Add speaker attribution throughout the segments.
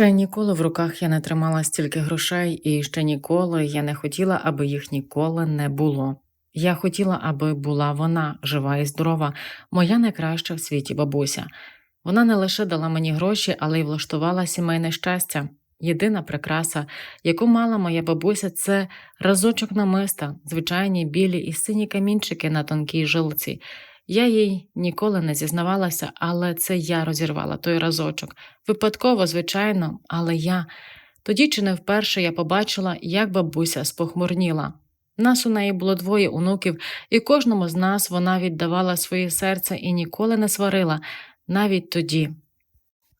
Speaker 1: Ще ніколи в руках я не тримала стільки грошей, і ще ніколи я не хотіла, аби їх ніколи не було. Я хотіла, аби була вона, жива і здорова, моя найкраща в світі бабуся. Вона не лише дала мені гроші, але й влаштувала сімейне щастя. Єдина прикраса, яку мала моя бабуся, це разочок намиста, звичайні білі і сині камінчики на тонкій жилці. Я їй ніколи не зізнавалася, але це я розірвала той разочок. Випадково, звичайно, але я. Тоді чи не вперше я побачила, як бабуся спохмурніла. Нас у неї було двоє онуків, і кожному з нас вона віддавала своє серце і ніколи не сварила, навіть тоді.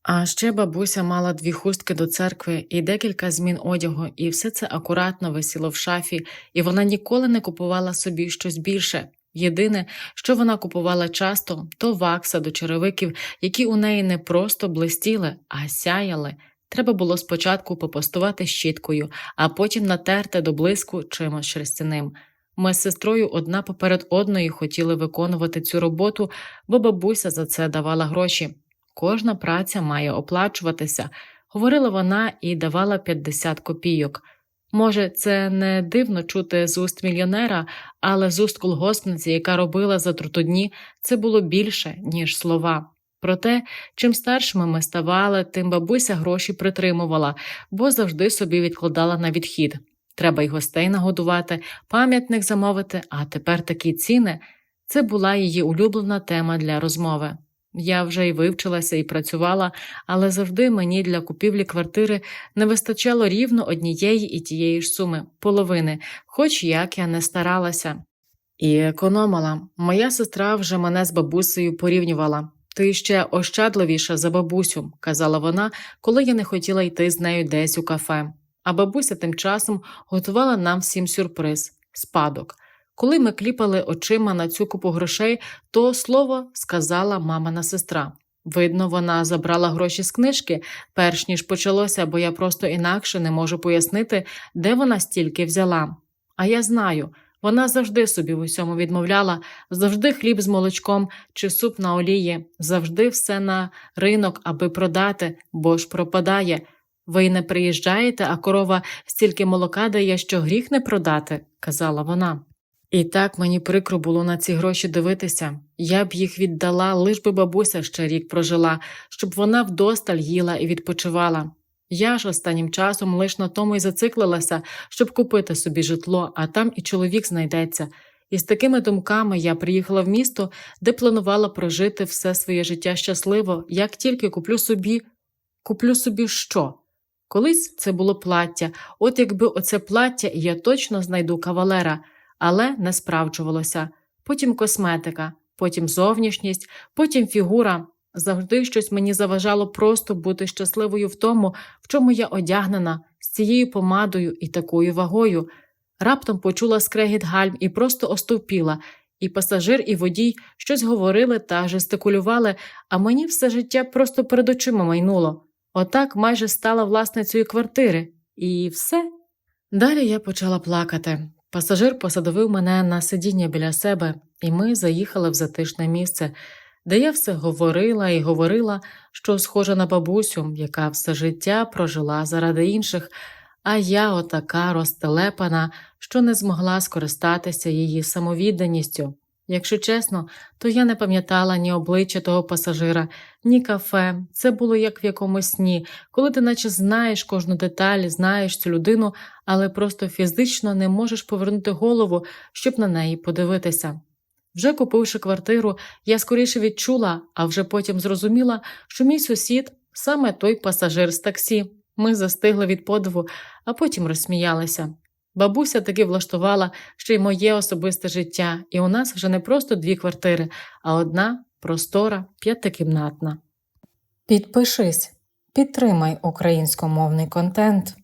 Speaker 1: А ще бабуся мала дві хустки до церкви і декілька змін одягу, і все це акуратно висіло в шафі, і вона ніколи не купувала собі щось більше. Єдине, що вона купувала часто, то вакса до черевиків, які у неї не просто блистіли, а сяяли. Треба було спочатку попостувати щіткою, а потім натерти до блиску чимось шерстяним. Ми з сестрою одна поперед одної хотіли виконувати цю роботу, бо бабуся за це давала гроші. Кожна праця має оплачуватися, говорила вона і давала 50 копійок. Може, це не дивно чути з уст мільйонера, але з уст колгоспниці, яка робила за трутодні, це було більше, ніж слова. Проте, чим старшими ми ставали, тим бабуся гроші притримувала, бо завжди собі відкладала на відхід. Треба й гостей нагодувати, пам'ятник замовити, а тепер такі ціни. Це була її улюблена тема для розмови. Я вже й вивчилася і працювала, але завжди мені для купівлі квартири не вистачало рівно однієї і тієї ж суми, половини, хоч як я не старалася. І економила. Моя сестра вже мене з бабусею порівнювала. Ти ще ощадливіша за бабусю, казала вона, коли я не хотіла йти з нею десь у кафе. А бабуся тим часом готувала нам всім сюрприз спадок. Коли ми кліпали очима на цю купу грошей, то слово сказала мамина сестра. Видно, вона забрала гроші з книжки, перш ніж почалося, бо я просто інакше не можу пояснити, де вона стільки взяла. А я знаю, вона завжди собі в усьому відмовляла, завжди хліб з молочком чи суп на олії, завжди все на ринок, аби продати, бо ж пропадає. Ви не приїжджаєте, а корова стільки молока дає, що гріх не продати, казала вона. І так мені прикро було на ці гроші дивитися. Я б їх віддала, лиш би бабуся ще рік прожила, щоб вона вдосталь їла і відпочивала. Я ж останнім часом лиш на тому й зациклилася, щоб купити собі житло, а там і чоловік знайдеться. І з такими думками я приїхала в місто, де планувала прожити все своє життя щасливо, як тільки куплю собі. Куплю собі що? Колись це було плаття, от якби оце плаття, я точно знайду кавалера але не справджувалося. Потім косметика, потім зовнішність, потім фігура. Завжди щось мені заважало просто бути щасливою в тому, в чому я одягнена, з цією помадою і такою вагою. Раптом почула скрегіт гальм і просто остовпіла, і пасажир, і водій щось говорили та жестикулювали, а мені все життя просто перед очима майнуло. Отак майже стала власницею квартири, і все. Далі я почала плакати. Пасажир посадовив мене на сидіння біля себе, і ми заїхали в затишне місце, де я все говорила і говорила, що схожа на бабусю, яка все життя прожила заради інших, а я отака розтелепана, що не змогла скористатися її самовідданістю. Якщо чесно, то я не пам'ятала ні обличчя того пасажира, ні кафе. Це було як в якомусь сні, коли ти наче знаєш кожну деталь, знаєш цю людину, але просто фізично не можеш повернути голову, щоб на неї подивитися. Вже купивши квартиру, я скоріше відчула, а вже потім зрозуміла, що мій сусід саме той пасажир з таксі. Ми застигли від подиву, а потім розсміялися. Бабуся таки влаштувала ще й моє особисте життя, і у нас вже не просто дві квартири, а одна простора, п'ятикімнатна. Підпишись, підтримай українськомовний контент.